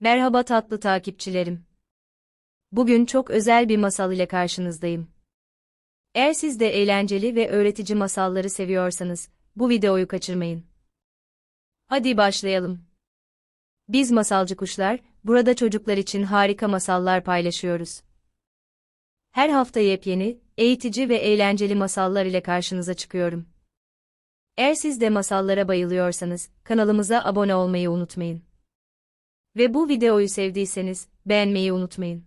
Merhaba tatlı takipçilerim. Bugün çok özel bir masal ile karşınızdayım. Eğer siz de eğlenceli ve öğretici masalları seviyorsanız, bu videoyu kaçırmayın. Hadi başlayalım. Biz masalcı kuşlar, burada çocuklar için harika masallar paylaşıyoruz. Her hafta yepyeni, eğitici ve eğlenceli masallar ile karşınıza çıkıyorum. Eğer siz de masallara bayılıyorsanız, kanalımıza abone olmayı unutmayın. Ve bu videoyu sevdiyseniz, beğenmeyi unutmayın.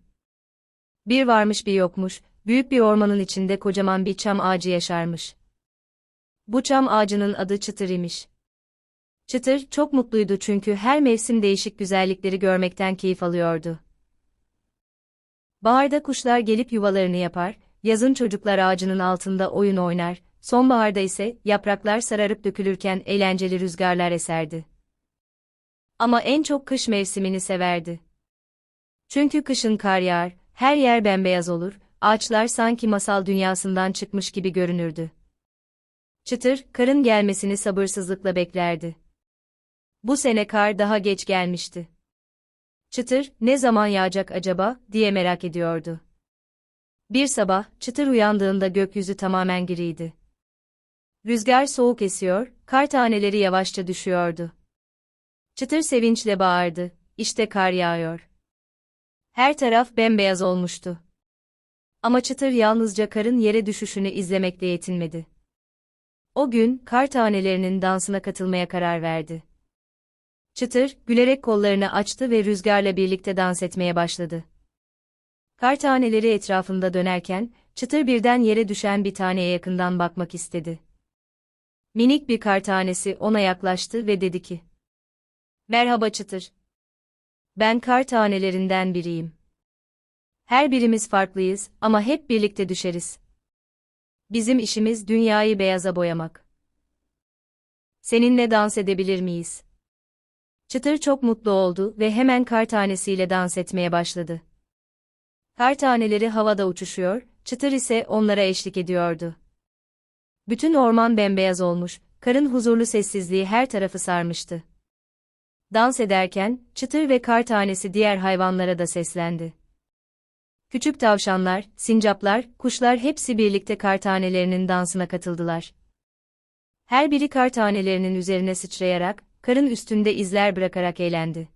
Bir varmış bir yokmuş, büyük bir ormanın içinde kocaman bir çam ağacı yaşarmış. Bu çam ağacının adı Çıtır imiş. Çıtır çok mutluydu çünkü her mevsim değişik güzellikleri görmekten keyif alıyordu. Baharda kuşlar gelip yuvalarını yapar, yazın çocuklar ağacının altında oyun oynar, sonbaharda ise yapraklar sararıp dökülürken eğlenceli rüzgarlar eserdi. Ama en çok kış mevsimini severdi. Çünkü kışın kar yağar, her yer bembeyaz olur, ağaçlar sanki masal dünyasından çıkmış gibi görünürdü. Çıtır, karın gelmesini sabırsızlıkla beklerdi. Bu sene kar daha geç gelmişti. Çıtır, ne zaman yağacak acaba, diye merak ediyordu. Bir sabah, Çıtır uyandığında gökyüzü tamamen giriydi. Rüzgar soğuk esiyor, kar taneleri yavaşça düşüyordu. Çıtır sevinçle bağırdı, işte kar yağıyor. Her taraf bembeyaz olmuştu. Ama Çıtır yalnızca karın yere düşüşünü izlemekle yetinmedi. O gün, kar tanelerinin dansına katılmaya karar verdi. Çıtır, gülerek kollarını açtı ve rüzgarla birlikte dans etmeye başladı. Kar taneleri etrafında dönerken, Çıtır birden yere düşen bir taneye yakından bakmak istedi. Minik bir kar tanesi ona yaklaştı ve dedi ki, Merhaba Çıtır. Ben kar tanelerinden biriyim. Her birimiz farklıyız ama hep birlikte düşeriz. Bizim işimiz dünyayı beyaza boyamak. Seninle dans edebilir miyiz? Çıtır çok mutlu oldu ve hemen kar tanesiyle dans etmeye başladı. Kar taneleri havada uçuşuyor, Çıtır ise onlara eşlik ediyordu. Bütün orman bembeyaz olmuş, karın huzurlu sessizliği her tarafı sarmıştı. Dans ederken, çıtır ve kar tanesi diğer hayvanlara da seslendi. Küçük tavşanlar, sincaplar, kuşlar hepsi birlikte kar tanelerinin dansına katıldılar. Her biri kar tanelerinin üzerine sıçrayarak, karın üstünde izler bırakarak eğlendi.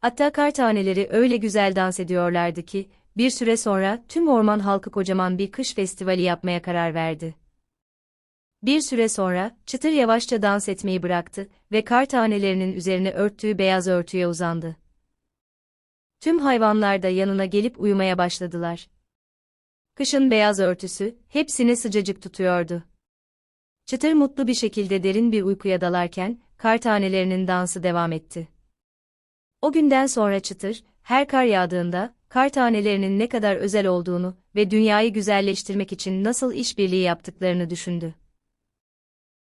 Hatta kar taneleri öyle güzel dans ediyorlardı ki, bir süre sonra tüm orman halkı kocaman bir kış festivali yapmaya karar verdi. Bir süre sonra, çıtır yavaşça dans etmeyi bıraktı ve kar tanelerinin üzerine örttüğü beyaz örtüye uzandı. Tüm hayvanlar da yanına gelip uyumaya başladılar. Kışın beyaz örtüsü, hepsini sıcacık tutuyordu. Çıtır mutlu bir şekilde derin bir uykuya dalarken, kar tanelerinin dansı devam etti. O günden sonra Çıtır, her kar yağdığında, kar tanelerinin ne kadar özel olduğunu ve dünyayı güzelleştirmek için nasıl işbirliği yaptıklarını düşündü.